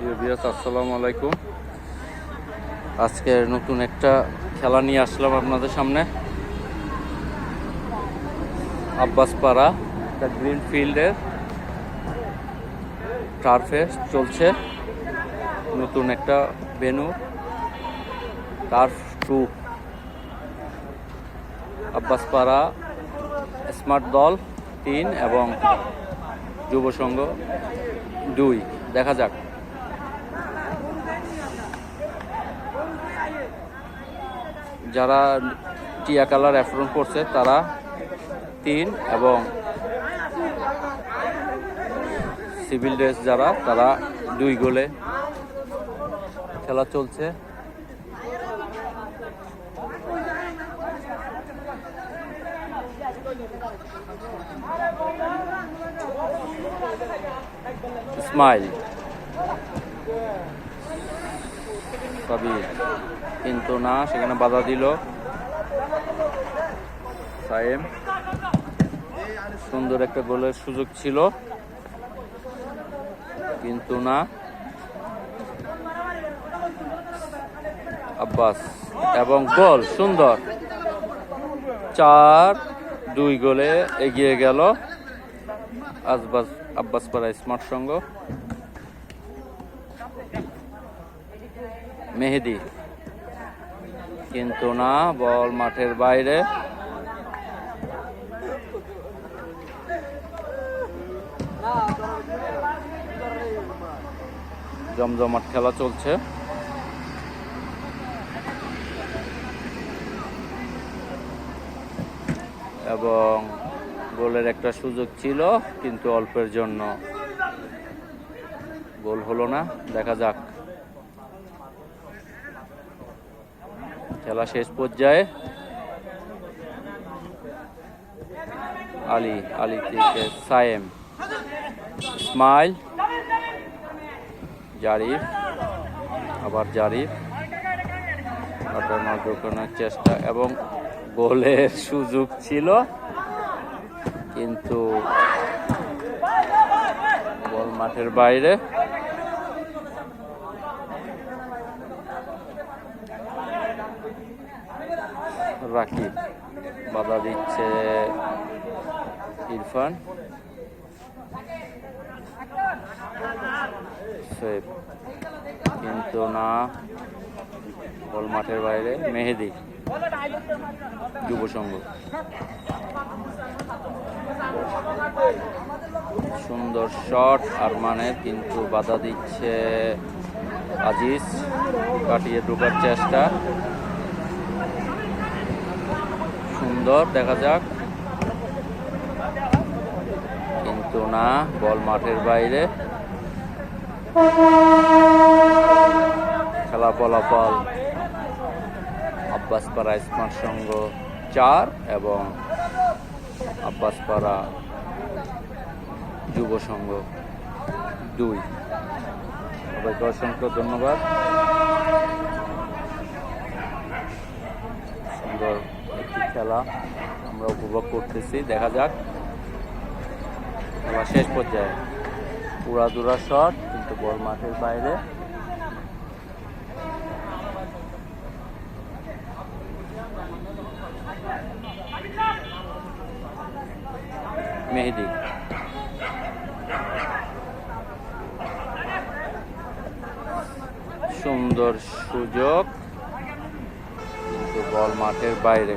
বিয়াস আসসালামু আলাইকুম। আজকে নতুন একটা খেলা নিয়ে আসলাম আপনাদের সামনে। আব্বাস পাড়া একটা গ্রিন ফিল্ডের টার্ফে চলছে। নতুন একটা ভেনু টার্ফ টু আব্বাস পাড়া স্মার্ট দল তিন এবং যুব সংঘ দুই। দেখা যাক। যারা টিয়া কালার অ্যাফ্রন করছে তারা তিন এবং সিভিল ড্রেস যারা, তারা দুই গোলে খেলা চলছে। স্মাইল। কিন্তু না, সেখানে বাধা দিল। সায়েম সুন্দর একটা গোলের সুযোগ ছিল। কিন্তু না। আব্বাস, এবং গোল, সুন্দর। চার, দুই গোলে এগিয়ে গেল। আব্বাস আব্বাস পাড়া স্মার্ট সঙ্গ মেহেদি। কিন্তু না, বল মাঠের বাইরে। জমজমাট খেলা চলছে। এবং গোলের একটা সুযোগ ছিল, কিন্তু অল্পের জন্য গোল হলো না। দেখা যাক। খেলা শেষ পর্যায়ে আলী আলী থেকে সায়েম, ইসমাইল, জারিফ, আবার জারিফ। ঢোকানোর চেষ্টা এবং গোলের সুযোগ ছিল, কিন্তু বল মাঠের বাইরে রাকিব বাধা দিচ্ছে ইরফান। কিন্তু না, বল মাঠের বাইরে মেহেদি, যুব সংঘ। সুন্দর শট আর মানে কিন্তু বাধা দিচ্ছে আজিজ, কাটিয়ে ঢোকার চেষ্টা। সুন্দর, দেখা যাক। কিন্তু না, বল মাঠের বাইরে। খেলা ফলাফল আব্বাসপাড়া স্মার্ট সংঘ চার এবং আব্বাসপাড়া যুব সংঘ দুই। সবাইকে অসংখ্য ধন্যবাদ। সুন্দর খেলা আমরা উপভোগ করতেছি। দেখা যাক। খেলা শেষ পর্যায়ে। পুরা পুরাদুরা শট, কিন্তু বল মাঠের বাইরে। মেহেদি। সুন্দর সুযোগ। কিন্তু বল মাঠের বাইরে।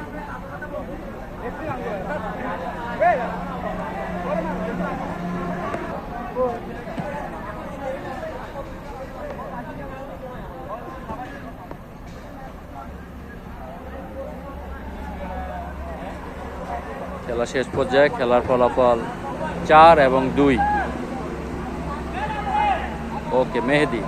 খেলা শেষ পর্যায়ে খেলার ফলাফল চার এবং দুই। ওকে মেহেদি।